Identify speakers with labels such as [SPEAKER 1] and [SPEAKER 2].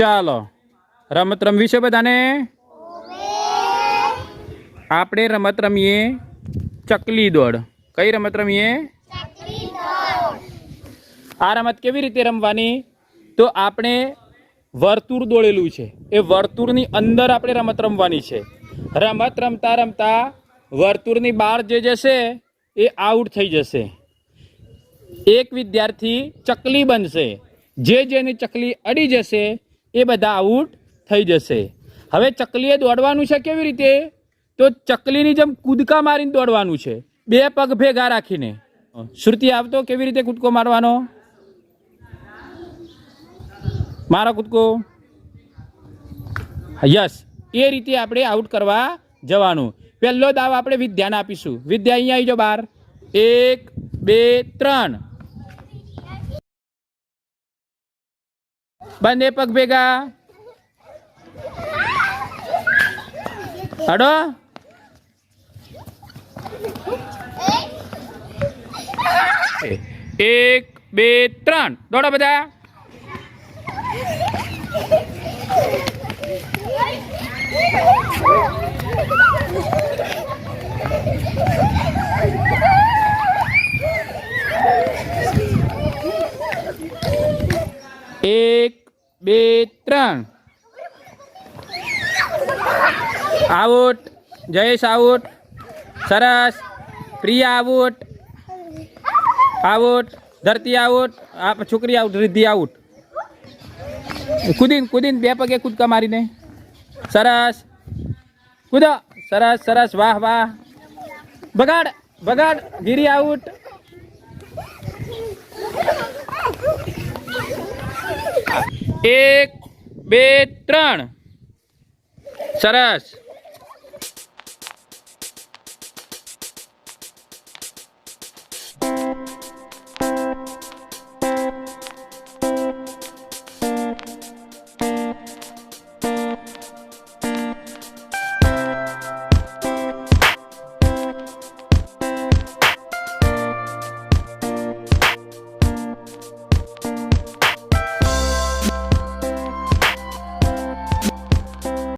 [SPEAKER 1] ચાલો, રમત રમવી છે બધાને? આપણે રમત રમીએ ચકલી દોડ. કઈ રમત રમીએ? આ રમત કેવી રીતે રમવાની? તો આપણે વર્તુળ દોડેલું છે. એ વર્તુળની અંદર આપણે રમત રમવાની છે. રમત રમતા રમતા વર્તુળની બહાર જે જશે એ આઉટ થઈ જશે. એક વિદ્યાર્થી ચકલી બનશે. જે જેની ચકલી અડી જશે એ બધા આઉટ થઈ જશે. હવે ચકલીએ દોડવાનું છે કેવી રીતે? તો ચકલીની જેમ કૂદકા મારીને દોડવાનું છે. બે પગ ભેગા રાખીને. શ્રુતિ, આવતો કેવી રીતે કૂદકો મારવાનો? મારો કૂદકો. યસ, એ રીતે આપણે આઉટ કરવા જવાનું. પહેલો દાવ આપણે વિદ્યાને આપીશું. વિદ્યા અહીંયા આવી જાઓ બાર એક, બે, ત્રણ. બંને પગ ભેગા. હડો. એક બે ત્રણ. દોડો બધા. એક બે, ત્રણ. આઉટ. જયેશ આઉટ. સરસ. Priya out. Out. Dharti out. આ છોકરી આઉટ, રિદ્ધિ આઉટ. કુદીન કુદીન બે પગે કૂદકા મારીને. સરસ. કૂદો. સરસ સરસ. વાહ વાહ. બગાડ બગાડ. ગીરી આઉટ. એક બે ત્રણ. સરસ.